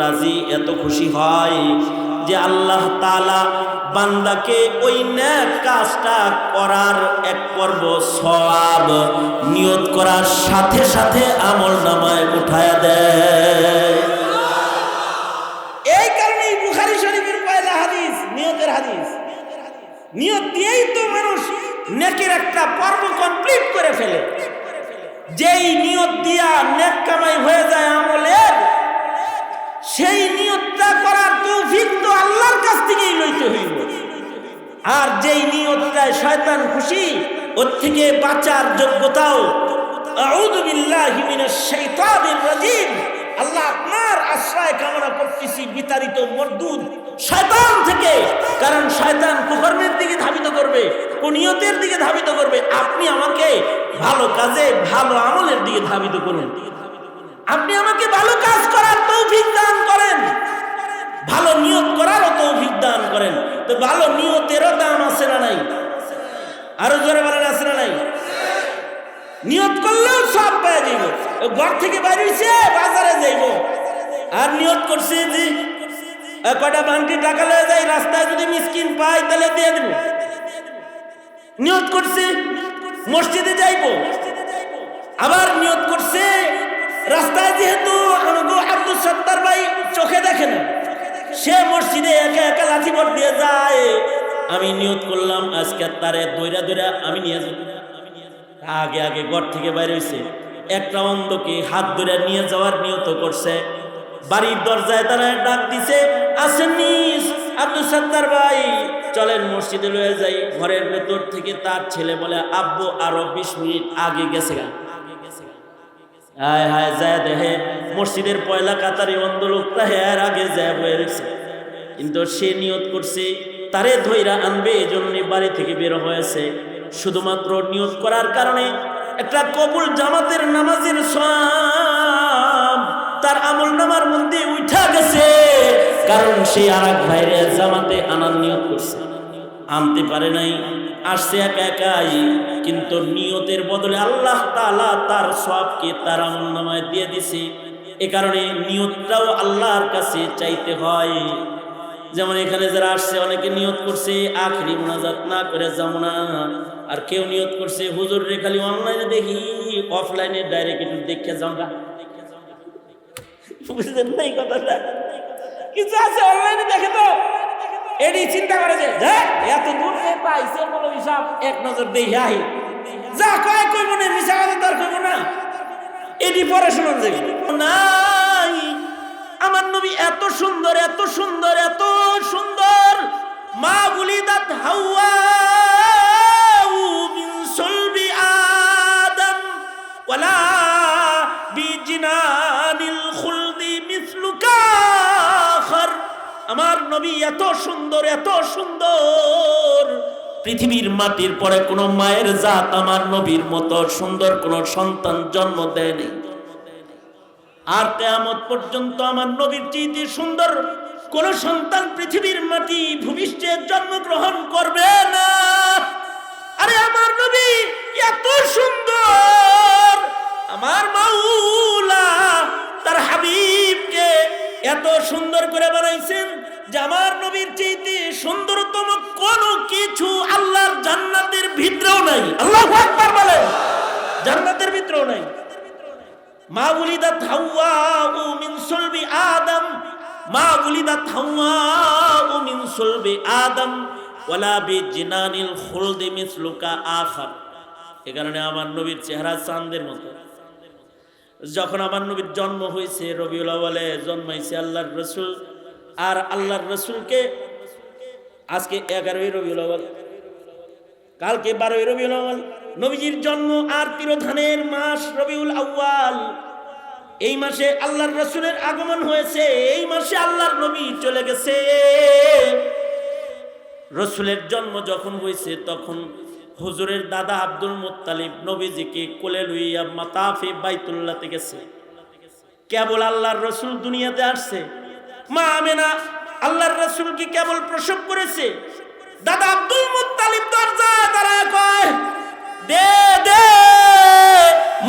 রাজি, এত খুশি হয় যে আল্লাহ তালা বান্দাকে ওই ন্যাক কাজটা করার এক পর্ব সব নিয়ত করার সাথে সাথে আমল নামায় উঠায় দেয়। এই কারণেই বুখারি শরীফের পয়লা হাদিস, নিয়তের হাদিস। নিয়ত দিয়েই তো মানুষ নেকের একটা পর্ব কমপ্লিট করে ফেলে। যেই নিয়ত দিয়া নেক কামাই হয়ে যায় আমলের সেই নিয়তটা করার তৌফিক তো আল্লাহর কাছ থেকেই লইতে হইব। আর যেই নিয়তটায় শয়তান খুশি, ওর থেকে বাঁচার যোগ্যতাও আল্লাহ আপনার আশ্রয় কামনা করতেছি, বিতাড়িত মরদুদ শয়তান থেকে। কারণ শয়তান কুকর্মের দিকে ধাবিত করবে, কুনিয়তের দিকে ধাবিত করবে। আপনি আমাকে ভালো কাজে, ভালো আমলের দিকে ধাবিত করুন। আপনি আমাকে ভালো কাজ করার তৌফিক দান করেন। ভালো নিয়ত করারও তৌফিক দান করেন। তো ভালো নিয়তেরও দাম আছে না নাই? আরও জোরে বলেন আছে না নাই? নিয়ত করলেও সব পেয়ে যাইব। ঘর থেকে বাইরে হইছে বাজারে যাইব। আর নিয়ত করছে যে এ, কয়টা বান্টি টাকা লয়ে যাই রাস্তায় যদি মিসকিন পাই তাহলে দিয়ে দেব। নিয়ত করছে মসজিদে যাইব। আবার নিয়ত করছে রাস্তায় যেহেতু আব্দুল সত্তার ভাই চোখে দেখে না, সে মসজিদে একা একা লাঠি ভর দিয়ে যায়। আমি নিয়ত করলাম, আজকে তারে দৈরা দৈরা আমি নিয়ে যাব। আগে আগে ঘর থেকে বাইরে হয়েছে একটা অন্ধকে হাত ধরে নিয়ে যাওয়ার নিয়ত করছে। বাড়ির দরজায় তারা ডাক দিছে, আসেন নিস আব্দুল সত্তার ভাই। চলেন মসজিদে লয়ে যাই। ঘরের ভেতর থেকে তার ছেলে বলে, আব্বু, আরও বিশ মিনিট আগে গেছে গা। হায় হায় যায় দেহে, মসজিদের পয়লা কাতারে অন্ধ লোকটা হেয়ার আগে যায় বয়ে রয়েছে কিন্তু সে নিয়ত করছে, তারে ধৈরা আনবে এই জন্য বাড়ি থেকে বের হয়েছে। শুধুমাত্র নিয়ত করার কারণে একটা কবুল জামাতের নামাজের সব তার আমল নামার মধ্যে উঠা গেছে। কারণ সে আর এক ভাইরে জামাতে আনার নিয়ত করছে। আনতে পারে নাই। আসছে একা একাই, কিন্তু নিয়তের বদলে আল্লাহ তালা তার সবকে তার আমল দিয়ে দিছে। এ কারণে নিয়তটাও আল্লাহর কাছে চাইতে হয়। যেমন এখানে যারা আসছে, অনেকে নিয়ত করছে, আখরি মোনাজাত না করে যাব না। আর কেউ নিয়ত করছে, হুজুর রে খালি অনলাইনে দেখি অফলাইনে ডাইরেক্ট একটু দেখে যাও গা বুঝলেন না এই কথাটা? কিছু আছে অনলাইনে দেখে তো? এটি চিন্তা করে যে যা, এত দূর পাইছে বলো হিসাব এক নজর দেখি আহি যা কয় কইব না মিশা কথা তার কইব না। এটি পড়াশোনা যাবে নাই আমার নবী এত সুন্দর এত সুন্দর এত সুন্দর। মা গুলিদাত হাওয়া মিন আমার নবী এত সুন্দর এত সুন্দর। পৃথিবীর মাটির পরে কোনো মায়ের জাত আমার নবীর মতো সুন্দর কোনো সন্তান জন্ম দেয়নি। আর কেয়ামত পর্যন্ত আমার নবীর চেয়ে সুন্দর কোন সন্তান পৃথিবীর মাটি ভূমিষ্ঠে জন্মগ্রহণ করবে না। আরে আমার নবী এত সুন্দর! আমার মাউলা তার হাবিবকে এত সুন্দর করে বানাইছেন যে আমার নবীর চাইতে সুন্দরতম কোন কিছু আল্লাহর জান্নাতের ভিতরেও নাই। আল্লাহ বলেন। জান্নাতের ভিতরেও নাই। মা উলিদাত হাওয়া মিন সুলবি আদম। মা উলিদাত হাওয়া মিন সুলবি আদম। ওয়ালা বিজিনানিল খুলদি মিসলুকা আখার এ কারণে আমার নবীর চেহারা চাঁদের মতো। যখন আমার নবীর জন্ম হয়েছে, রবিউল আওয়ালে জন্মাইছে আল্লাহর রসুল। আর আল্লাহর রসুলকে আজকে এগারোই রবিউল আওয়াল কালকে বারোই রবিউল আউয়াল, নবীজির জন্ম আর তিরোধানের মাস রবিউল আউয়াল। এই মাসে আল্লাহর রসুলের আগমন হয়েছে, এই মাসে আল্লাহর নবী চলে গেছে। রসুলের জন্ম যখন হয়েছে, তখন হুজুরের দাদা আব্দুল মুত্তালিব নবীজিকে কোলে লইয়া মাতাফে বাইতুল্লাতে গেছে। কেবল আল্লাহর রসুল দুনিয়াতে আসছে। মা আমেনা, আল্লাহর রসুলকে কেবল প্রসব করেছে? দাদা আব্দুল মুত্তালিব দরজা দাঁড়ায় কয়, দে দে,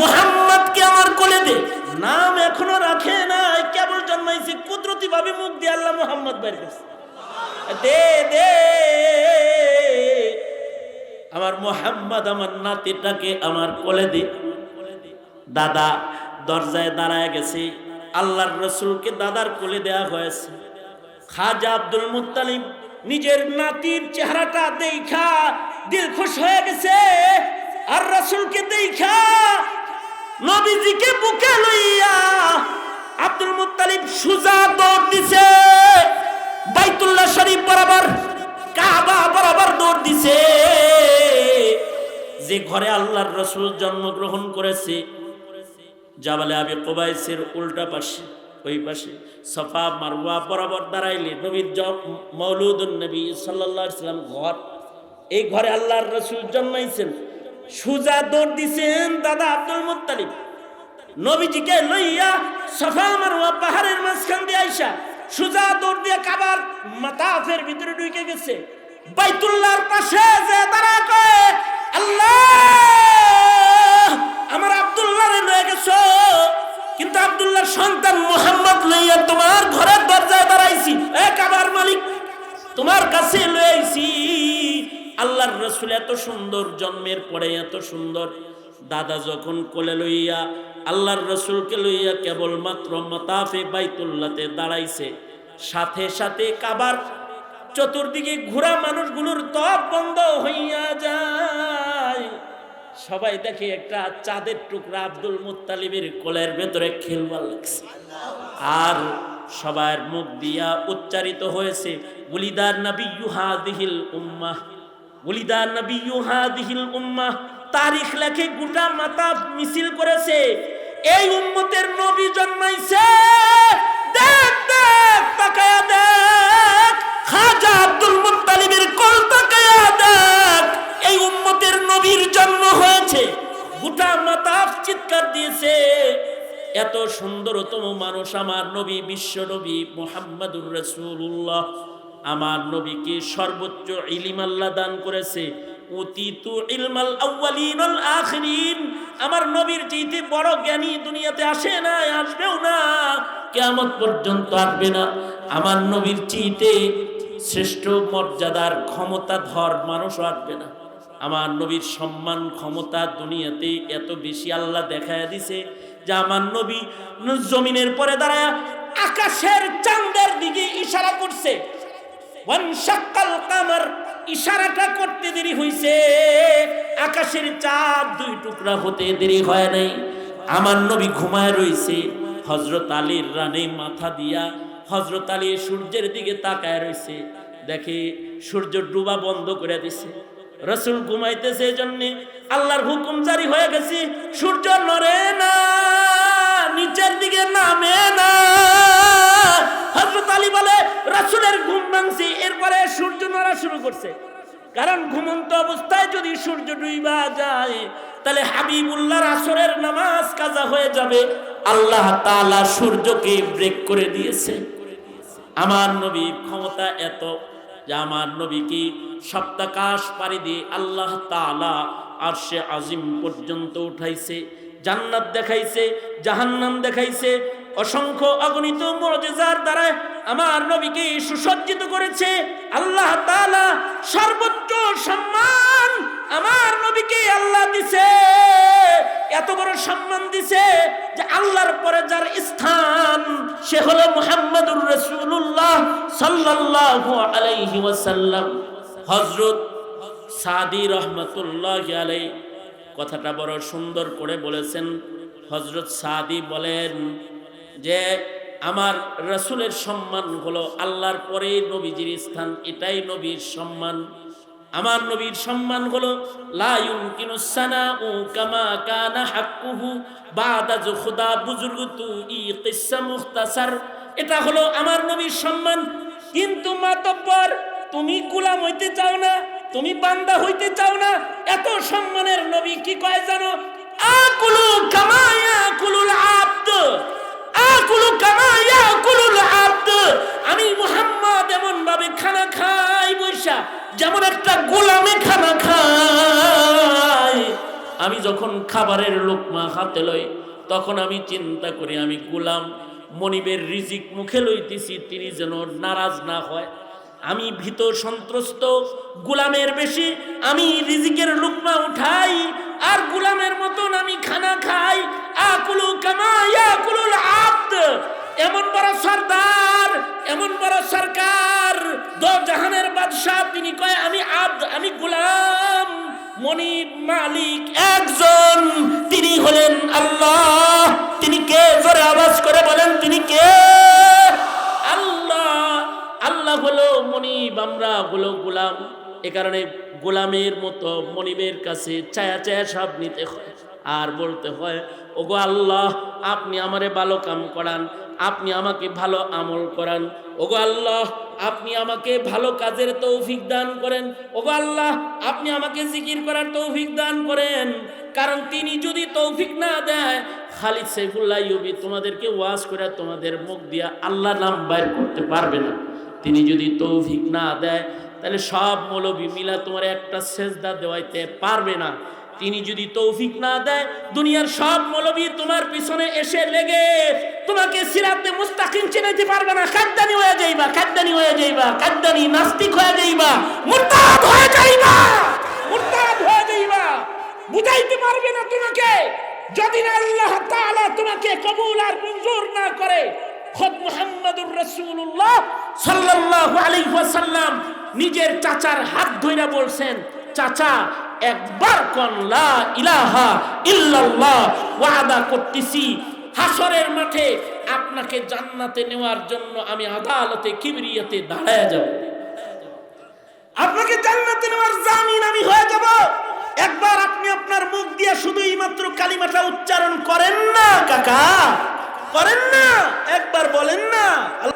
মুহাম্মদকে আমার কোলে দে। নাম এখনও রাখে নাই, কেবল জন্মাইছে কুদরত কুদরতি ভাবে মুখ দিয়ে আল্লাহ মোহাম্মদ বের করছে। দে দে মোহাম্মদ আমার নাতিটাকে আমার কোলে দি। দাদা, দরজায় দাঁড়ায় গেছে। আল্লাহর রসুলকে দাদার কোলে দেয়া হয়েছে। খাজা আব্দুল মুতালিম নিজের নাতির চেহারাটা দেখা দিল খুশ হয়ে গেছে। আর রসুলকে দেখা নবীজিকে বুকে লইয়া আব্দুল মুত্তালিব সুজা দৌড় দিছে। বাইতুল্লাহ শরীফ বরাবর কাবা বরাবর দৌড় দিছে। যে ঘরে আল্লাহর রসুল জন্মগ্রহণ করেছে, জাবালে আবি কোবাইসের উল্টা পাশে, ওই পাশে, সফা মারওয়া বরাবর দাঁড়াইলে নবীর মৌলুদুল নবী সাল্লাহ সাল্লাম ঘর। এই ঘরে আল্লাহর রসুল জন্মাইছেন। সুজা দৌড় দিছেন দাদা আব্দুল মুত্তালিব। নবীজিকে লইয়া সফা মারওয়া পাহাড়ের মাঝখান দিয়ে সুজা দৌড় দিয়ে কাবার মাতাফের ভিতরে ঢুকে গেছে। বাইতুল্লাহর পাশে যে দাঁড়া কয়ে, আল্লাহ, আমার আব্দুল্লাহ লয়ে গেছো। কিন্তু আব্দুল্লাহর সন্তান মোহাম্মদ লইয়া তোমার ঘরের দরজায় দাঁড়াইছি। এ কাবার মালিক, তোমার কাছে লয়ে আইছি আল্লাহর রসুল এত সুন্দর, জন্মের পরে এত সুন্দর। দাদা যখন কোলে লইয়া আল্লাহর রসুলকে লইয়া কেবলমাত্র মতাফে বাইতুল্লাতে দাঁড়াইছে, সাথে সাথে কাবার চতুর্দিকে ঘোরা মানুষগুলোর তপ বন্ধ হইয়া যায়। সবাই দেখে একটা চাঁদের টুকরা আব্দুল মুত্তালিবের কোলের ভেতরে খেলবার লাগছে। আর সবার মুখ দিয়া উচ্চারিত হয়েছে গুলিদার নবী ইউহাদিহিল উম্মাহ। গুলিদার নবী ইউহাদিহিল উম্মাহ, তারিখ লেখে গোটা মাতা মিছিল করেছে। এই উম্মতের নবী জন্মাইছে। দেখ দেখ, তাকায়া দেখ। খাজা আব্দুল মুত্তালিবের কোল তাকায়া দেখ। এই উম্মতের নবীর জন্ম হয়েছে। গোটা মাতাফ চিৎকার দিয়েছে। এত সুন্দরতম মানুষ আমার নবী, বিশ্ব নবী মোহাম্মদুর রসুল্লাহ আমার নবীকে সর্বোচ্চ ইলিম আল্লাহ দান করেছে। অতীতু ইলমাল আউয়ালিন আল আখিরিন। আমার নবীর চাইতে বড় জ্ঞানী দুনিয়াতে আসে না, আসবেও না। কেয়ামত পর্যন্ত আসবে না। আমার নবীর চাইতে শ্রেষ্ঠ মর্যাদার ক্ষমতাধর মানুষও আসবে না। আমার নবীর সম্মান ক্ষমতা দুনিয়াতে এত বেশি আল্লাহ দেখায় দিছে যে আমার নবী জমিনের পরে দাঁড়ায় আকাশের চাঁদের দিকে ইশারা করছে। কামার, ইশারাটা করতে দেরি হইছে। আকাশের চাঁদ দুই টুকরা হতে দেরি হয় নাই। আমার নবী ঘুমায় রইছে। হজরত আলীর রানে মাথা দিয়া হজরত আলী সূর্যের দিকে তাকায় রইছে। দেখে সূর্য ডুবা বন্ধ করে দিছে। রসুল ঘুমাইতেছে জন্য আল্লাহর হুকুম জারি হয়ে গেছে। সূর্য নড়ে না, নিচের দিকে নামে না। শুরু করছে। কারণ ঘুমন্ত অবস্থায় যদি সূর্য ডুইবা যায়, তাহলে হাবিবুল্লাহর আসরের নামাজ কাজা হয়ে যাবে। আল্লাহ তাআলা সূর্যকে ব্রেক করে দিয়েছে। আমার নবীর ক্ষমতা এত যে আমার নবীকে সপ্তাকাশ পাড়ি দিয়ে আল্লাহ তাআলা সে আজিম পর্যন্ত উঠাইছে, জান্নাত দেখাইছে, জাহান্নাম দেখাইছে অসংখ্য অগণিত মর্যাদার দ্বারা আমার নবীকে সুসজ্জিত করেছে। আল্লাহ তাআলা সর্বোচ্চ সম্মান আমার নবীকে আল্লাহ দিছে। এত বড় সম্মান দিছে যে আল্লাহর পরে যার স্থান, সে হলো মুহাম্মাদুর রাসূলুল্লাহ সাল্লাল্লাহু আলাইহি ওয়াসাল্লাম। হযরত সাদি রহমতুল্লাহ আলাই কথাটা বড় সুন্দর করে বলেছেন। হজরত সাদি বলেন যে আমার রসুলের সম্মান হলো আল্লাহর পরে নবীজির স্থান, এটাই নবীর সম্মান। আমার নবীর সম্মান হলো এটা হলো আমার নবীর সম্মান। কিন্তু মাতব্বর, তুমি গোলাম হইতে চাও না, তুমি বান্দা হইতে চাও না, এত সম্মানের নবী কি কয় জানো? আকুলু কামায়া কুলুল আব্দ। আকুলু কামায়া কুলুল আব্দ। আমি মুহাম্মদ এমন ভাবে খানা খাই বৈশা, যেমন একটা গোলামে খানা আমি যখন খাবারের লোকমা হাতে লই, তখন আমি চিন্তা করি, আমি গোলাম, মনিবের রিজিক মুখে লইতেছি, তিনি যেন নারাজ না হয়। আমি ভীত সন্ত্রস্ত, গোলামের বেশি, আমি রিজিকের লুকমা উঠাই মনিব মালিক একজন। তিনি হলেন আল্লাহ। তিনি কে? জোরে আওয়াজ করে বলেন, তিনি কে? আল্লাহ। আল্লাহ হলো মনিব, আমরা হলো গোলাম। এ কারণে গোলামের মতো মনিবের কাছে চায়া চায়া সব নিতে হয়। আর বলতে হয়, ওগো আল্লাহ, আপনি আমারে ভালো কাম করান, আপনি আমাকে ভালো আমল করান। ওগো আল্লাহ, আপনি আমাকে ভালো কাজের তৌফিক দান করেন। ওগো আল্লাহ, আপনি আমাকে জিকির করার তৌফিক দান করেন। কারণ তিনি যদি তৌফিক না দেয়, খালিদ সাইফুল্লাহ ইউবি তোমাদেরকে ওয়াজ করে তোমাদের মুখ দিয়া আল্লাহ নাম বাইর করতে পারবে না। তিনি যদি তৌফিক না দেয়, তাহলে সব মৌলবী মিলা তোমার একটা সেজদা দেওয়াইতে পারবে না। তিনি যদি তৌফিক না দেয়, দুনিয়ার সব মৌলবী তোমার পিছনে এসে লেগে, তোমাকে সিরাতে মুস্তাকিম চিনাইতে পারবে না। কাদ্দানি হয়ে যাইবা কাদ্দানি হয়ে যাইবা কাদ্দানি নাস্তিক হয়ে যাইবা, মুরতাদ হয়ে যাইবা, মুরতাদ হয়ে যাইবা। বুঝাইতে পারবে না তোমাকে, যদি না আল্লাহ তাআলা তোমাকে কবুল আর মঞ্জুর না করে। খোদ মুহাম্মাদুর রাসূলুল্লাহ সাল্লাল্লাহু আলাইহি ওয়াসাল্লাম নিজের চাচার হাত ধইরা বলছেন, চাচা একবার কোন, লা ইলাহা ইল্লাল্লাহ, ওয়াদা করতেছি। হাসরের মাঠে আপনাকে জান্নাতে নেওয়ার জন্য আমি আদালতে, কিবরিয়াতে দাঁড়ায় যাব। আপনাকে জান্নাতে নেওয়ার জামিন আমি হয়ে যাব। একবার আপনি আপনার মুখ দিয়ে শুধুই মাত্র কালিমাটা উচ্চারণ করেন না, কাকা। করেন না, একবার বলেন না।